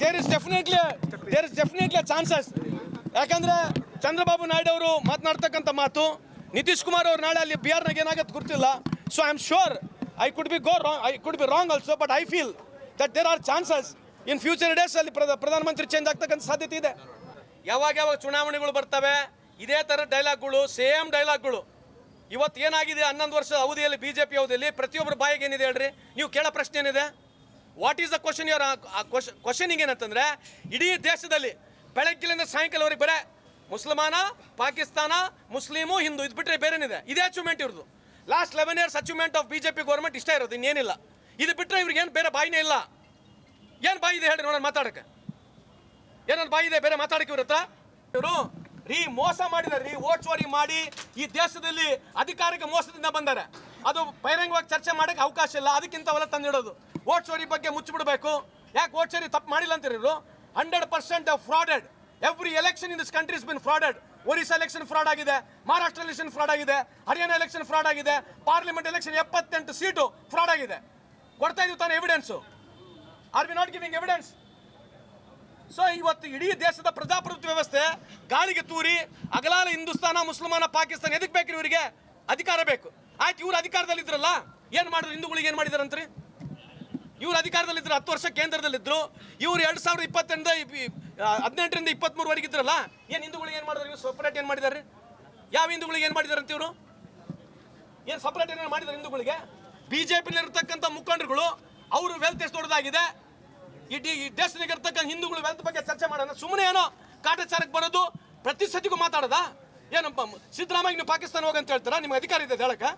There is definitely there is definitely chances ಯಾಕಂದ್ರೆ ಚಂದ್ರಬಾಬು ನಾಯ್ಡು ಅವರು ಮಾತನಾಡ್ತಕ್ಕಂಥ ಮಾತು, ನಿತೀಶ್ ಕುಮಾರ್ ಅವ್ರು ನಾಳೆ ಅಲ್ಲಿ ಬಿಹಾರ್ನಾಗ ಏನಾಗುತ್ತೆ ಗೊತ್ತಿಲ್ಲ. So I am sure I could be go wrong I could be wrong also but I feel that there are chances in future days ಅಲ್ಲಿ ಪ್ರಧ- ಪ್ರಧಾನಮಂತ್ರಿ ಚೇಂಜ್ ಆಗ್ತಕ್ಕಂಥ ಸಾಧ್ಯತೆ ಇದೆ. ಯಾವಾಗ ಯಾವಾಗ ಚುನಾವಣೆಗಳು ಬರ್ತವೆ, ಇದೇ ಥರ ಡೈಲಾಗ್ಗಳು, ಸೇಮ್ ಡೈಲಾಗ್ಗಳು. ಇವತ್ತು ಏನಾಗಿದೆ ಹನ್ನೊಂದು ವರ್ಷ ಅವಧಿಯಲ್ಲಿ ಬಿ ಜೆ ಪಿ ಅವಧಿಯಲ್ಲಿ ಪ್ರತಿಯೊಬ್ಬರ ಬಾಯಿಗೆ ಏನಿದೆ ಹೇಳ್ರಿ? ನೀವು ಕೇಳೋ ಪ್ರಶ್ನೆ ಏನಿದೆ? What is the question your questioning ಏನಂತಂದ್ರೆ, ಇಡೀ ದೇಶದಲ್ಲಿ ಬೆಳಗ್ಗಿಲಿಂದ ಸಾಯಂಕಾಲವರೆಗೆ ಬರೇ ಮುಸಲ್ಮಾನ, ಪಾಕಿಸ್ತಾನ, ಮುಸ್ಲಿಮು, ಹಿಂದೂ, ಇದು ಬಿಟ್ಟರೆ ಬೇರೆನಿದೆ. ಇದೇ ಅಚೀವ್ಮೆಂಟ್ ಇರೋದು last eleven years achievement of B J P government ಇಷ್ಟ ಇರೋದು, ಇನ್ನೇನಿಲ್ಲ. ಇದು ಬಿಟ್ಟರೆ ಇವ್ರಿಗೆ ಏನು ಬೇರೆ ಬಾಯಿನೇ ಇಲ್ಲ. ಏನು ಬಾಯಿ ಇದೆ ಹೇಳಿ ನೋಡೋಣ, ಮಾತಾಡಕ್ಕೆ. ಏನಾದ್ರು ಬಾಯಿ ಇದೆ ಬೇರೆ ಮಾತಾಡಕ್ಕೆ ಇವ್ರ ಹತ್ರ? ಇವರು ರೀ ಮೋಸ ಮಾಡಿದಾರೆ ರೀ ಓಟ್ ಚೋರಿ ಮಾಡಿ ಈ ದೇಶದಲ್ಲಿ ಅಧಿಕಾರಕ್ಕೆ ಮೋಸದಿಂದ ಬಂದಾರೆ. ಅದು ಬಹಿರಂಗವಾಗಿ ಚರ್ಚೆ ಮಾಡಕ್ಕೆ ಅವಕಾಶ ಇಲ್ಲ ಅದಕ್ಕಿಂತ ಅವೆಲ್ಲ ತಂದಿಡೋದು. ಓಟ್ ಚೋರಿ ಬಗ್ಗೆ ಮುಚ್ಚಿಬಿಡಬೇಕು. ಯಾಕೆ ವೋಟ್ ಚೋರಿ ತಪ್ಪು ಮಾಡಿಲ್ಲ ಅಂತೀರಿ ಇವರು hundred percent frauded every election in this country is been frauded Orissa election fraud ಆಗಿದೆ ಮಹಾರಾಷ್ಟ್ರ ಎಲೆಕ್ಷನ್ ಫ್ರಾಡ್ ಆಗಿದೆ ಹರಿಯಾಣ ಎಲೆಕ್ಷನ್ ಫ್ರಾಡ್ ಆಗಿದೆ ಪಾರ್ಲಿಮೆಂಟ್ ಎಲೆಕ್ಷನ್ ಎಪ್ಪತ್ತೆಂಟು ಸೀಟು ಫ್ರಾಡ್ ಆಗಿದೆ. ಕೊಡ್ತಾ ಇದೀವಿ ತಾನೇ evidence are we not giving evidence so ಇವತ್ತು ಇಡೀ ದೇಶದ ಪ್ರಜಾಪ್ರಭುತ್ವ ವ್ಯವಸ್ಥೆ ಗಾಳಿಗೆ ತೂರಿ, ಅಗಲಾಲ ಹಿಂದೂಸ್ತಾನ, ಮುಸಲ್ಮಾನ, ಪಾಕಿಸ್ತಾನ ಎದಕ್ಕೆ ಬೇಕ್ರಿ ಇವರಿಗೆ? ಅಧಿಕಾರ ಬೇಕು. ಆಯ್ತು, ಇವರು ಅಧಿಕಾರದಲ್ಲಿ ಇದ್ರಲ್ಲ ಏನು ಮಾಡಿದ್ರು? ಹಿಂದೂಗಳಿಗೆ ಏನು ಮಾಡಿದಾರಂತ್ರಿ? ಇವ್ರು ಅಧಿಕಾರದಲ್ಲಿದ್ದರು ಹತ್ತು ವರ್ಷ ಕೇಂದ್ರದಲ್ಲಿದ್ದರು ಇವ್ರು ಎರಡು ಸಾವಿರದ ಇಪ್ಪತ್ತೆಂಟರಿಂದ ಹದಿನೆಂಟರಿಂದ ಇಪ್ಪತ್ತ್ಮೂರವರೆಗೆ ಇದ್ರಲ್ಲ, ಏನು ಹಿಂದೂಗಳಿಗೆ ಏನು ಮಾಡಿದ್ರು ಇವ್ರು? ಸಪ್ರೇಟ್ ಏನು ಮಾಡಿದ್ದಾರೆ ಯಾವ ಹಿಂದೂಗಳಿಗೆ ಏನು ಮಾಡಿದಾರಂತ ಇವರು? ಏನು ಸಪ್ರೇಟ್ ಏನೇನು ಮಾಡಿದ್ದಾರೆ ಹಿಂದೂಗಳಿಗೆ? ಬಿ ಜೆ ಪಿಲಿರ್ತಕ್ಕಂಥ ಮುಖಂಡರುಗಳು, ಅವರು ವೆಲ್ತ್ ಎಷ್ಟು ದೊಡ್ಡದಾಗಿದೆ? ಇಡೀ ಈ ದೇಶದಾಗ ಇರ್ತಕ್ಕಂಥ ಹಿಂದೂಗಳು ವೆಲ್ತ್ ಬಗ್ಗೆ ಚರ್ಚೆ ಮಾಡೋಣ. ಸುಮ್ಮನೆ ಏನೋ ಕಾಟಾಚಾರಕ್ಕೆ ಬರೋದು ಪ್ರತಿ ಸತಿಗೂ ಮಾತಾಡೋದ ಏನಪ್ಪ ಸಿದ್ದರಾಮಯ್ಯ ನೀವು ಪಾಕಿಸ್ತಾನ ಹೋಗಂತ ಹೇಳ್ತಾರ? ನಿಮ್ಗೆ ಅಧಿಕಾರ ಇದೆ ಹೇಳಕ್ಕೆ?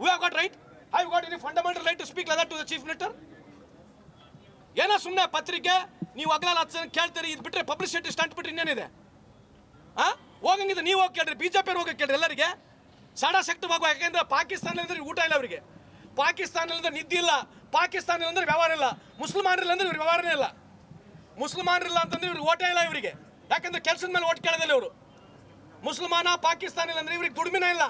We have got right I got in fundamental right to speak letter to the chief minister ಏನೋ ಸುಮ್ಮನೆ ಪತ್ರಿಕೆ, ನೀವು ಅಗಲ ಹತ್ತು ಜನ ಕೇಳ್ತೀರಿ, ಇದು ಬಿಟ್ಟರೆ ಪಬ್ಲಿಸಿಟಿ ಸ್ಟಂಟ್ ಬಿಟ್ಟರೆ ಇನ್ನೇನಿದೆ? ಹಾಂ ಹೋಗಂಗಿದ್ರೆ ನೀವು ಹೋಗಿ ಕೇಳ್ರಿ ಬಿ ಜೆ ಪಿ ಹೋಗಿ ಕೇಳ್ರಿ ಎಲ್ಲರಿಗೆ. ಸಡ ಶಕ್ತಿ ಭಾಗ ಯಾಕೆಂದ್ರೆ ಪಾಕಿಸ್ತಾನದಲ್ಲಿ ಊಟ ಇಲ್ಲ ಅವರಿಗೆ. ಪಾಕಿಸ್ತಾನದಿಂದ ನಿದ್ದೆ ಇಲ್ಲ. ಪಾಕಿಸ್ತಾನ ಅಂದ್ರೆ ವ್ಯವಹಾರ ಇಲ್ಲ. ಮುಸಲ್ಮಾನರಿಲ್ಲ ಅಂದ್ರೆ ವ್ಯವಹಾರನೇ ಇಲ್ಲ. ಮುಸಲ್ಮಾನರಿಲ್ಲ ಅಂತಂದ್ರೆ ಇವ್ರಿಗೆ ಓಟೇ ಇಲ್ಲ ಇವರಿಗೆ. ಯಾಕಂದ್ರೆ ಕೆಲಸದ ಮೇಲೆ ಓಟ್ ಕೇಳೋದಿಲ್ಲ ಇವರು. ಮುಸಲ್ಮಾನ ಪಾಕಿಸ್ತಾನ ಇಲ್ಲ ಅಂದ್ರೆ ಇವ್ರಿಗೆ ದುಡಿಮೆನೇ ಇಲ್ಲ.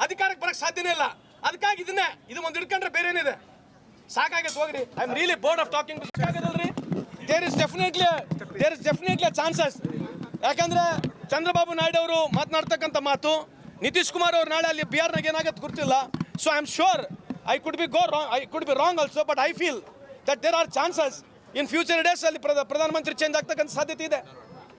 ಅಧಿಕಾರಕ್ಕೆ ಬರಕ್ಕೆ ಸಾಧ್ಯನೇ ಇಲ್ಲ. ಅದಕ್ಕಾಗಿ ಇದನ್ನೇ, ಇದು ಒಂದು ಹಿಡ್ಕೊಂಡ್ರೆ ಬೇರೆ ಏನಿದೆ ಸಾಕಾಗೈತೆ ಹೋಗ್ರಿ. I am really bored of talking ಸಾಕಾಗದಲ್ರಿ. There is definitely there is definitely chances ಯಾಕಂದ್ರೆ ಚಂದ್ರಬಾಬು ನಾಯ್ಡು ಅವರು ಮಾತನಾಡ್ತಕ್ಕಂಥ ಮಾತು, ನಿತೀಶ್ ಕುಮಾರ್ ಅವ್ರು ನಾಳೆ ಅಲ್ಲಿ ಬಿಹಾರ್ನಾಗ ಏನಾಗತ್ತೆ ಗೊತ್ತಿಲ್ಲ. So I am sure I could be go wrong I could be wrong also but I feel that there are chances in future days ಅಲ್ಲಿ ಪ್ರಧ- ಪ್ರಧಾನಮಂತ್ರಿ ಚೇಂಜ್ ಆಗ್ತಕ್ಕಂಥ ಸಾಧ್ಯತೆ ಇದೆ.